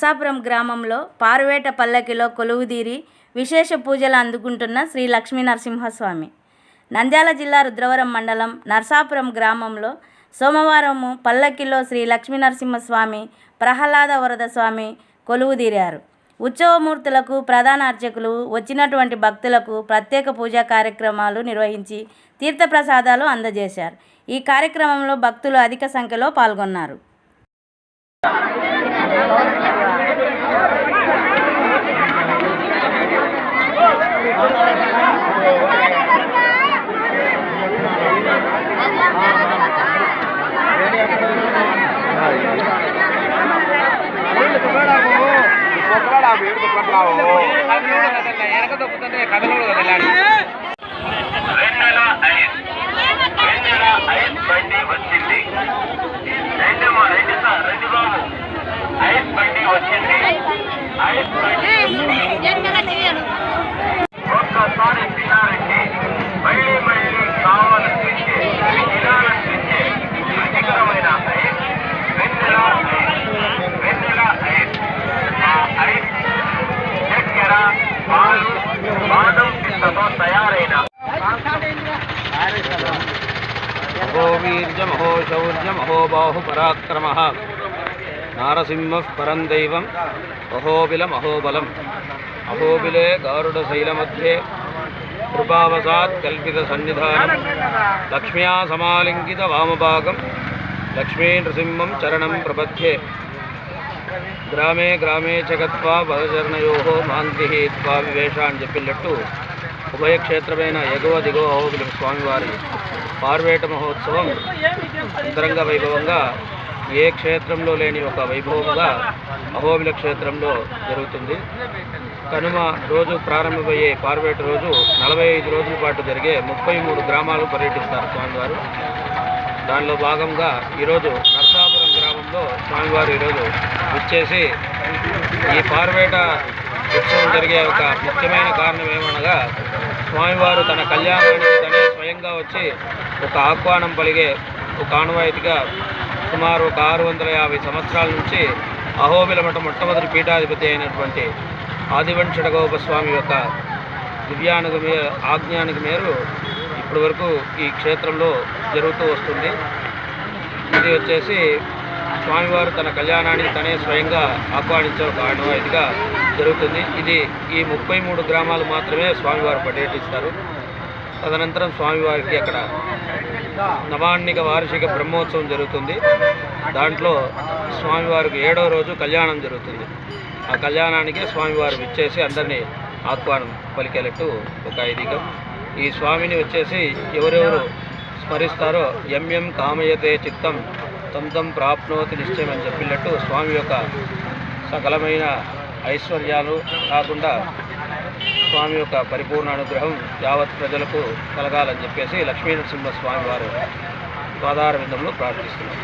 నర్సాపురం గ్రామంలో పారువేట పల్లకిలో కొలువుదీరి విశేష పూజలు అందుకుంటున్న శ్రీ లక్ష్మీ నరసింహస్వామి. నంద్యాల జిల్లా రుద్రవరం మండలం నర్సాపురం గ్రామంలో సోమవారము పల్లకిలో శ్రీ లక్ష్మీ నరసింహస్వామి ప్రహ్లాద వరద స్వామి కొలువుదీరారు. ఉత్సవమూర్తులకు ప్రధాన అర్చకులు వచ్చినటువంటి భక్తులకు ప్రత్యేక పూజా కార్యక్రమాలు నిర్వహించి తీర్థప్రసాదాలు అందజేశారు. ఈ కార్యక్రమంలో భక్తులు అధిక సంఖ్యలో పాల్గొన్నారు. எனக்கு தொப்பு தந்தை கதலோடு கதலாடி ఒక్కసారి తినాలంటే మళ్ళీ మళ్ళీ కావాలనిపించే తినాలనిపించే రుచికరమైన ఐస్ ఐస్ ఐస్ ఆ ఐస్ చక్కెర పాలు బాదం పిస్తతో తయారైన అహో వీర్యమహో శౌర్యమహో నారసింహ పరం దైవం అహోబిల మహోబలం అహోబిలే గారుడ గారుడశైలమధ్యే కృపావసాత్ కల్పిత సన్నిధానం లక్ష్మ్యా సమాలింగిత వామభాగం లక్ష్మీ నృసింహం చరణం ప్రపథ్యే గ్రామే గ్రామే చగత్వా పదచరణయో మాంతి త్వా వివేష అని చెప్పినట్టు ఉభయ క్షేత్రమైన ఎగువ దిగువ అహోబిల స్వామివారి పార్వేట మహోత్సవం అంతరంగ వైభవంగా ఏ క్షేత్రంలో లేని ఒక వైభవంగా అహోబిల క్షేత్రంలో జరుగుతుంది. కనుమ రోజు ప్రారంభమయ్యే పార్వేట రోజు నలభై ఐదు రోజుల పాటు జరిగే ముప్పై మూడు గ్రామాలు పర్యటిస్తారు స్వామివారు. దానిలో భాగంగా ఈరోజు నర్సాపురం గ్రామంలో స్వామివారు ఈరోజు విచ్చేసి ఈ పార్వేట ఉత్సవం జరిగే ఒక ముఖ్యమైన కారణం ఏమనగా స్వామివారు తన కళ్యాణానికి తనే స్వయంగా వచ్చి ఒక ఆహ్వానం పలిగే ఒక ఆనవాయితీగా సుమారు ఒక ఆరు వందల యాభై సంవత్సరాల నుంచి అహోబిల మఠ మొట్టమొదటి పీఠాధిపతి అయినటువంటి ఆదివంశడగోప స్వామి యొక్క దివ్యానుగ మే ఆజ్ఞానికి మేరు ఇప్పటి వరకు ఈ క్షేత్రంలో జరుగుతూ వస్తుంది. ఇది వచ్చేసి స్వామివారు తన కళ్యాణానికి తనే స్వయంగా ఆహ్వానించే ఒక ఆనవాయితీగా జరుగుతుంది. ఇది ఈ ముప్పై మూడు గ్రామాలు మాత్రమే స్వామివారు పర్యటిస్తారు. తదనంతరం స్వామివారికి అక్కడ నవాణ్ణిక వార్షిక బ్రహ్మోత్సవం జరుగుతుంది. దాంట్లో స్వామివారికి ఏడవ రోజు కళ్యాణం జరుగుతుంది. ఆ కళ్యాణానికి స్వామివారు విచ్చేసి అందరినీ ఆహ్వానం పలికేటట్టు ఒక ఐదికం ఈ స్వామిని వచ్చేసి ఎవరెవరు స్మరిస్తారో ఎం ఎం కామయతే చిత్తం తం తం ప్రాప్నోతి నిశ్చయం అని చెప్పినట్టు స్వామి యొక్క సకలమైన ఐశ్వర్యాలు కాకుండా స్వామి యొక్క పరిపూర్ణ అనుగ్రహం యావత్ ప్రజలకు కలగాలని చెప్పేసి లక్ష్మీనరసింహ స్వామి వారు పాదార విందంలో ప్రార్థిస్తున్నారు.